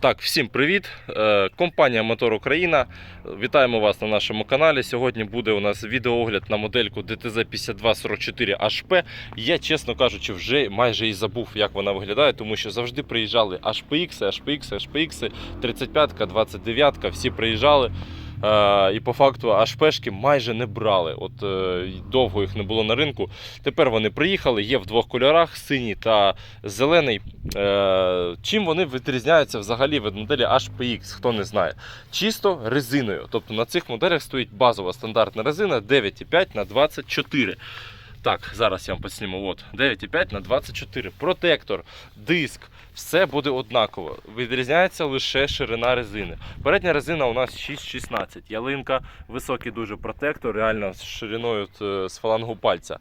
Так, всім привіт! Е, Компанія Мотор Україна. Вітаємо вас на нашому каналі. Сьогодні буде у нас відеоогляд на модельку DTZ 5244 HP. Я, чесно кажучи, вже майже і забув, як вона виглядає, тому що завжди приїжджали HPX, HPX, HPX, 35, 29, всі приїжджали. Е, І по факту HPшки майже не брали. От е, довго їх не було на ринку. Тепер вони приїхали, є в двох кольорах: синій та зелений. Е, Чим вони відрізняються взагалі від моделі HPX, хто не знає. Чисто резиною. Тобто на цих моделях стоїть базова стандартна резина 9,5 на 24. Так, зараз я вам посніму. От 9,5 на 24. Протектор, диск, все буде однаково. Відрізняється лише ширина резини. Передня резина у нас 6,16. Ялинка, високий дуже протектор, реально з шириною е, з фалангу пальця.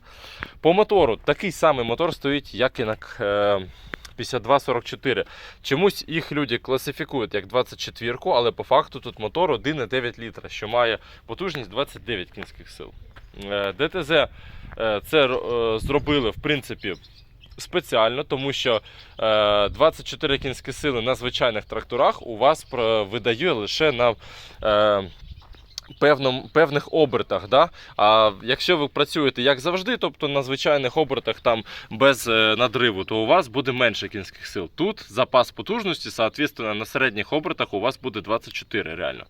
По мотору такий самий мотор стоїть, як і на е, 5244. Чомусь їх люди класифікують як 24, але по факту тут мотор 1,9 літра, що має потужність 29 кінських сил. Е, ДТЗ е, це е, зробили в принципі спеціально, тому що е, 24 кінські сили на звичайних тракторах у вас видає лише на е, певних обертах. Да? А якщо ви працюєте як завжди, тобто на звичайних обертах там без е, надриву, то у вас буде менше кінських сил. Тут запас потужності, соответственно, на середніх обертах у вас буде 24 реально.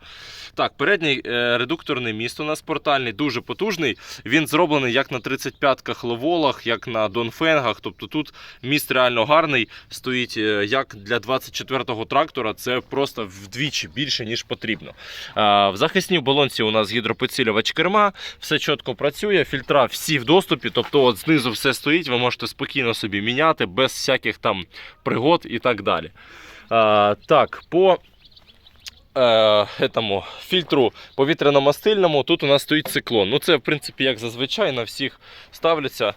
Так, передній е, редукторний міст у нас портальний, дуже потужний. Він зроблений як на 35-ках леволах, як на донфенгах. Тобто тут міст реально гарний. Стоїть е, як для 24-го трактора. Це просто вдвічі більше, ніж потрібно. В захисній балонці у нас гідропоцілювач керма, все чітко працює, фільтра всі в доступі, тобто от знизу все стоїть, ви можете спокійно собі міняти, без всяких там пригод і так далі. А, так, по е, этому, фільтру повітряно-мастильному тут у нас стоїть циклон. Ну це, в принципі, як зазвичай на всіх ставляться.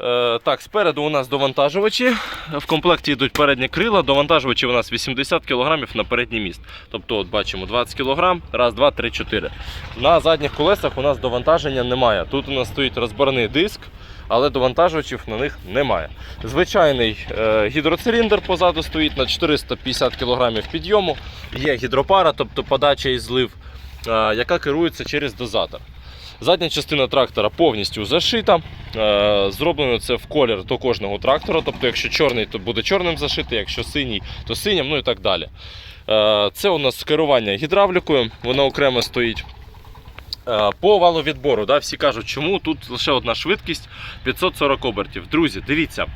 Е, так, спереду у нас довантажувачі. В комплекті йдуть передні крила. Довантажувачі у нас 80 кг на передній міст. Тобто, от бачимо 20 кг, раз, два, три, чотири. На задніх колесах у нас довантаження немає. Тут у нас стоїть розборний диск, але довантажувачів на них немає. Звичайний е, гідроциліндр позаду стоїть на 450 кг підйому. Є гідропара, тобто подача і злив, е, яка керується через дозатор. Задня частина трактора повністю зашита. Е, Зроблено це в колір до кожного трактора. Тобто, якщо чорний, то буде чорним зашити, якщо синій, то синім, ну і так далі. Е, Це у нас керування гідравлікою, воно окремо стоїть. Е, По валовідбору, да, всі кажуть, чому тут лише одна швидкість 540 обертів. Друзі, дивіться.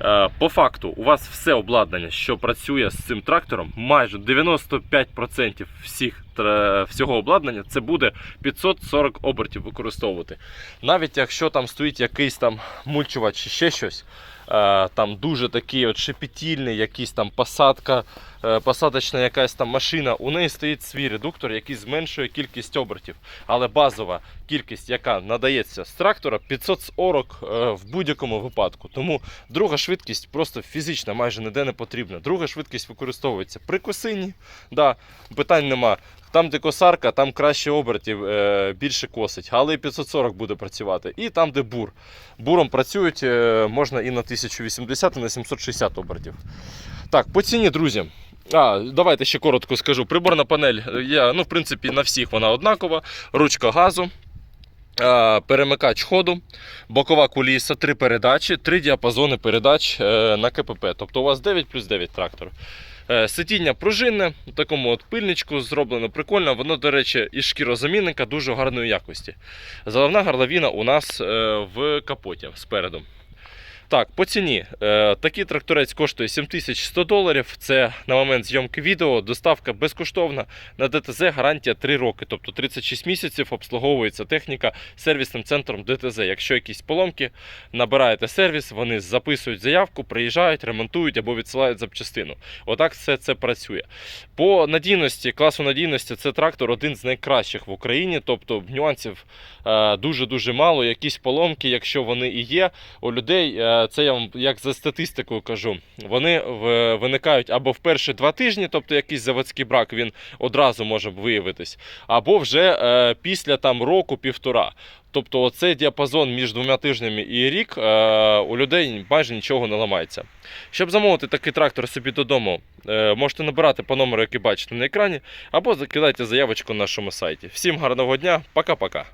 Е, По факту, у вас все обладнання, що працює з цим трактором, майже 95% всіх, всього обладнання це буде 540 обертів використовувати. Навіть якщо там стоїть якийсь там мульчувач чи ще щось, там дуже такий от шепетільний, якийсь там посадка, е, посадочна якась там машина, у неї стоїть свій редуктор, який зменшує кількість обертів. Але базова кількість, яка надається з трактора, 540 е, в будь-якому випадку. Тому друга швидкість просто фізично майже ніде не потрібна. Друга швидкість використовується при косині, да, питань нема. Там, де косарка, там краще обертів, е, більше косить, але і 540 буде працювати. І там, де бур. Буром працюють, е, можна і на 1080, і на 760 обертів. Так, по ціні, друзі. А, давайте ще коротко скажу. Приборна панель, я, ну, в принципі, на всіх вона однакова. Ручка газу. Перемикач ходу, бокова куліса, три передачі, три діапазони передач е, на КПП. Тобто у вас 9 плюс 9 трактор. Е, Сидіння пружинне, в такому от пильничку зроблено прикольно. Воно, до речі, із шкірозамінника дуже гарної якості. Заливна гарлавіна у нас е, в капоті спереду. Так, по ціні. Е, такий тракторець коштує 7100 доларів. Це на момент зйомки відео. Доставка безкоштовна. На ДТЗ гарантія 3 роки, тобто 36 місяців обслуговується техніка сервісним центром ДТЗ. Якщо якісь поломки, набираєте сервіс, вони записують заявку, приїжджають, ремонтують або відсилають запчастину. Отак все це працює. По надійності, класу надійності, це трактор один з найкращих в Україні, тобто нюансів е, дуже-дуже мало. Якісь поломки, якщо вони і є, у людей, е, це я вам як за статистикою кажу, вони виникають або в перші два тижні, тобто якийсь заводський брак він одразу може виявитись, або вже е, після там року-півтора. Тобто оцей діапазон між двома тижнями і рік е, у людей майже нічого не ламається. Щоб замовити такий трактор собі додому, е, можете набирати по номеру, який бачите на екрані, або закидайте заявочку на нашому сайті. Всім гарного дня, пока-пока.